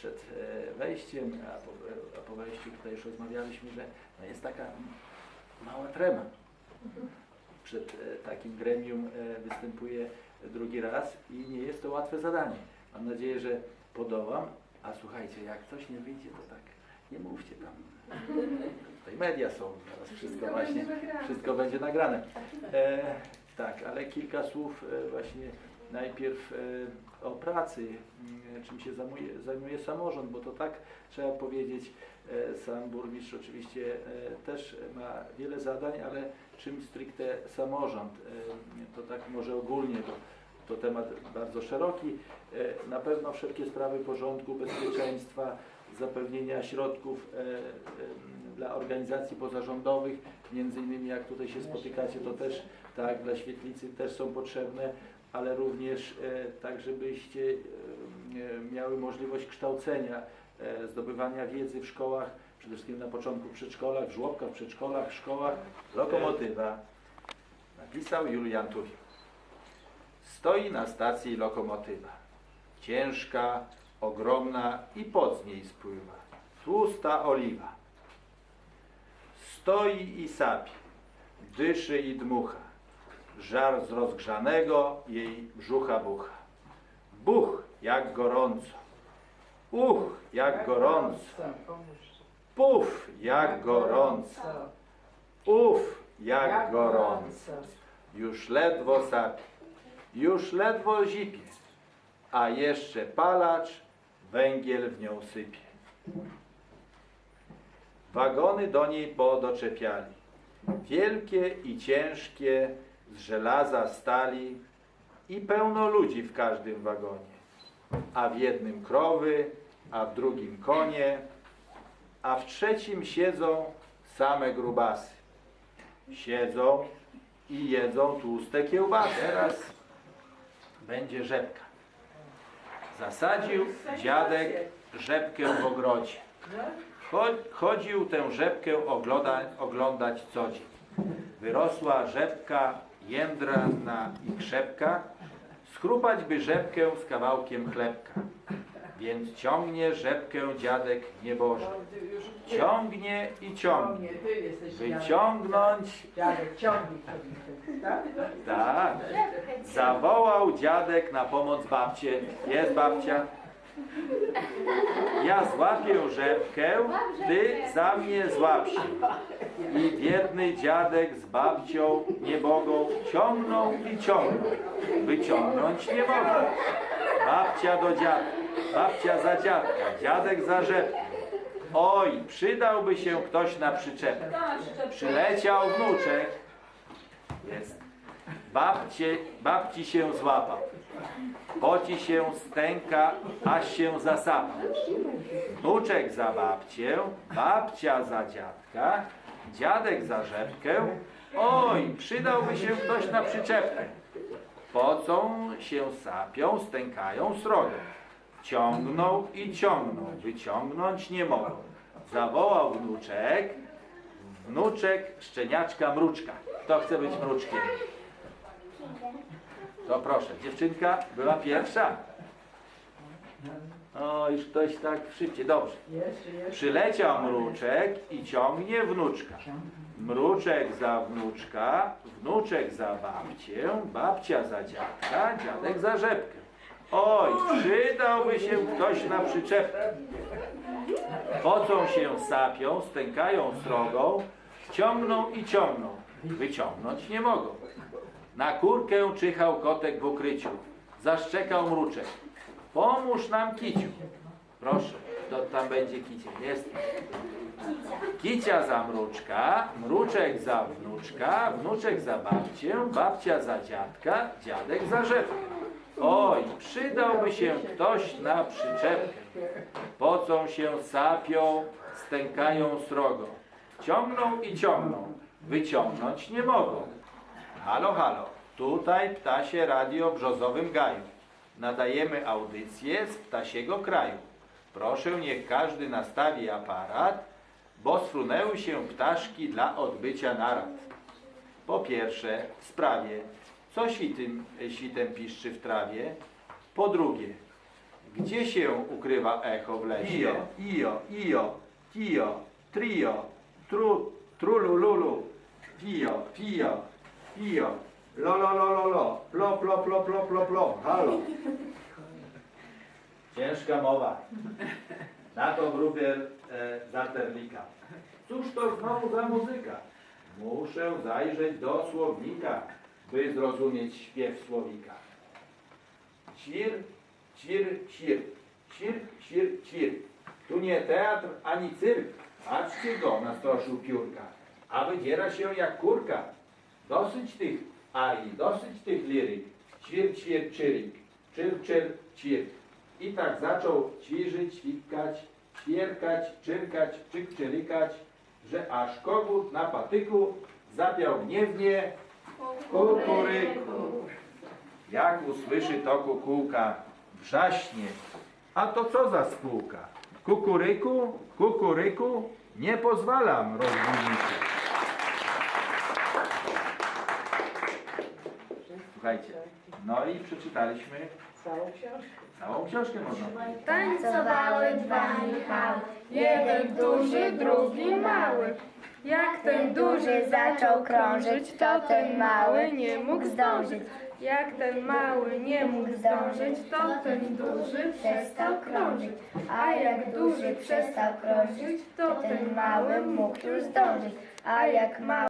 przed e, wejściem, a po, a po wejściu tutaj już rozmawialiśmy, że no jest taka mała trema. Przed e, takim gremium e, występuję drugi raz i nie jest to łatwe zadanie. Mam nadzieję, że podołam, a słuchajcie, jak coś nie wyjdzie, to tak nie mówcie tam. Tutaj media są, teraz wszystko właśnie, wszystko będzie nagrane. E, tak, ale kilka słów właśnie najpierw e, o pracy, m, czym się zajmuje, zajmuje samorząd, bo to tak trzeba powiedzieć, e, sam burmistrz oczywiście e, też ma wiele zadań, ale czym stricte samorząd, e, to tak może ogólnie, bo to temat bardzo szeroki. E, Na pewno wszelkie sprawy porządku, bezpieczeństwa, zapewnienia środków e, e, dla organizacji pozarządowych, między innymi jak tutaj się spotykacie, to też tak, dla świetlicy też są potrzebne, ale również e, tak, żebyście e, e, miały możliwość kształcenia, zdobywania wiedzy w szkołach, przede wszystkim na początku w przedszkolach, w żłobkach, przedszkolach, szkołach. Lokomotywa. Napisał Julian Tuwim. Stoi na stacji lokomotywa. Ciężka, ogromna i pod z niej spływa. Tłusta oliwa. Stoi i sapi. Dyszy i dmucha. Żar z rozgrzanego jej brzucha bucha. Buch, jak gorąco. Uch, jak gorąco. Puf, jak gorąco. Uf, jak gorąco. Już ledwo sapi, już ledwo zipie, a jeszcze palacz węgiel w nią sypie. Wagony do niej podoczepiali, wielkie i ciężkie, z żelaza stali i pełno ludzi w każdym wagonie, a w jednym krowy, a w drugim konie, a w trzecim siedzą same grubasy. Siedzą i jedzą tłuste kiełbasy. Teraz będzie rzepka. Zasadził dziadek rzepkę w ogrodzie. Cho- Chodził tę rzepkę ogląda, oglądać co dzień. Wyrosła rzepka jędrana i krzepka, skrupać by rzepkę z kawałkiem chlebka. Więc ciągnie rzepkę dziadek nieboże. Ciągnie i ciągnie. Wyciągnąć, Dziadek, ciągnij sobie. Tak? tak. Zawołał dziadek na pomoc babcię. Jest babcia. Ja złapię rzepkę, ty za mnie złap się. I biedny dziadek z babcią nie mogą, ciągną i ciągną. Wyciągnąć nie. Babcia do dziadka, babcia za dziadka, dziadek za rzepkę. Oj, przydałby się ktoś na przyczepę. Przyleciał wnuczek. Jest. Babcie, babci się złapał. Poci się stęka, aż się zasapał. Wnuczek za babcię, babcia za dziadka, dziadek za rzepkę. Oj, przydałby się ktoś na przyczepkę. Pocą się sapią, stękają srogo. Ciągną i ciągną, wyciągnąć nie mogą. Zawołał wnuczek, wnuczek szczeniaczka mruczka. Kto chce być mruczkiem? To proszę, dziewczynka była pierwsza. O, już ktoś tak szybciej, dobrze. Przyleciał mruczek i ciągnie wnuczka. Mruczek za wnuczka, wnuczek za babcię, babcia za dziadka, dziadek za rzepkę. Oj, przydałby się ktoś na przyczepkę. Pocą się sapią, stękają srogą, ciągną i ciągną. Wyciągnąć nie mogą. Na kurkę czyhał kotek w ukryciu. Zaszczekał mruczek. Pomóż nam kiciu. Proszę, to tam będzie kicie. Jest. Kicia za mruczka, mruczek za wnuczka, wnuczek za babcię, babcia za dziadka, dziadek za rzepkę. Oj, przydałby się ktoś na przyczepkę. Pocą się, sapią, stękają srogo. Ciągną i ciągną, wyciągnąć nie mogą. Halo, halo, tutaj Ptasie Radio Brzozowym Gaju. Nadajemy audycję z ptasiego kraju. Proszę, niech każdy nastawi aparat, bo sfrunęły się ptaszki dla odbycia narad. Po pierwsze, w sprawie, co świtem, świtem piszczy w trawie. Po drugie, Gdzie się ukrywa echo w lesie? Io, io, io, tio, trio, tru, trulululu, pio, pio, pio, lo, lo, lo, lo, lo, plo, plo, plo, plo, plo, plo, halo. Ciężka mowa. Na to wróbel e, Zaterlika. Cóż to znowu za muzyka? Muszę zajrzeć do słownika, by zrozumieć śpiew słowika. Ćwir, ćwir, ćwir, ćwir, ćwir, ćwir. Tu nie teatr ani cyrk. Patrzcie go, nastroszył piórka. A wydziera się jak kurka. Dosyć tych arii, dosyć tych liryk. Ćwir, ćwir, czyrik. Czyr, czyr, ćwir. I tak zaczął ćwirzyć, ćwikać, ćwierkać, czyrkać, czyk, czyrykać, że aż kogut na patyku zapiał gniewnie kukuryku. Jak usłyszy to kukułka, wrzaśnie. A to co za spółka? Kukuryku, kukuryku, nie pozwalam rozbudzić. Słuchajcie, no i przeczytaliśmy Całą książkę. całą książkę można powiedzieć. Tańcowały dwa Michały, jeden duży, drugi mały. Jak ten duży zaczął krążyć, to ten mały nie mógł zdążyć. Jak ten mały nie mógł zdążyć, to ten duży przestał krążyć. A jak duży przestał krążyć, to ten mały mógł już zdążyć. A jak mały